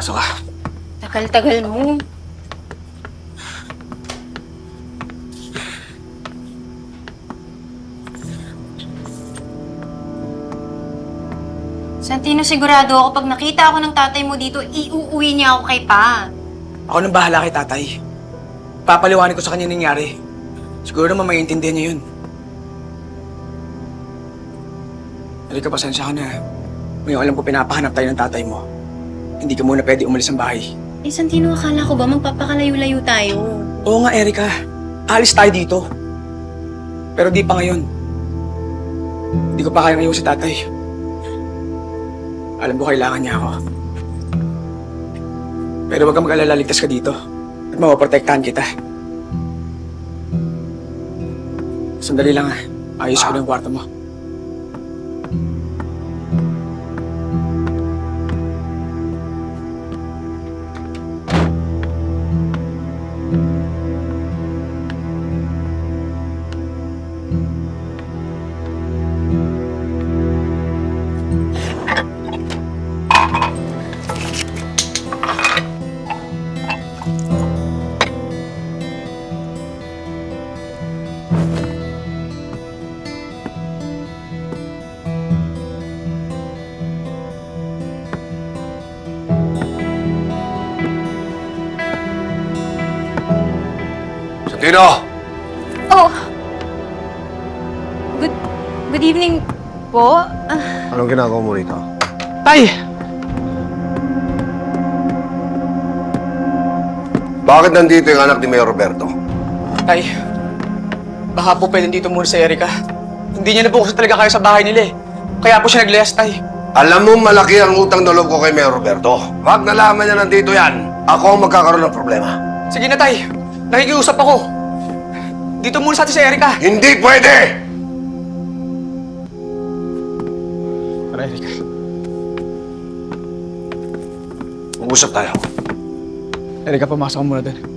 Pasok ka. Tagal-tagal mo. Santino, sigurado ako pag nakita ako ng tatay mo dito, iuuwi niya ako kay Pa. Ako nang bahala kay tatay. Papaliwanag ko sa kanya nangyari. Siguro naman maiintindihan niya yun. Erika, pasensya ka na. May alam ko pinapahanap tayo ng tatay mo. Hindi ka muna pwede umalis ng bahay. Eh, Santino, akala ko ba magpapakalayo-layo tayo? Oo nga, Erika. Alis tayo dito. Pero di pa ngayon. Hindi ko pa kayang iwan si tatay. Alam ko kailangan niya ako. Pero wag kang mag-alala, ligtas ka dito. At mapaprotektahan kita. Sandali lang ah. Ayos ko na yung kwarto mo. Santino! Oh! Good, good evening po. Ah, Anong ginagawa mo rito? Tay! Bakit nandito yung anak ni Mayor Roberto? Tay, baka po pwede dito muna si Erika. Hindi niya na po kasi talaga kayo sa bahay nila eh. Kaya po siya naglayas, Tay. Alam mo malaki ang utang na loob ko kay Mayor Roberto. Pag nalaman niya nandito yan, ako ang magkakaroon ng problema. Sige na, Tay. Nakikiusap ako. Dito muna sa atin si Erika. Hindi pwede! Tara, Erika. Mag-usap tayo. Erika, pumasok ka muna doon.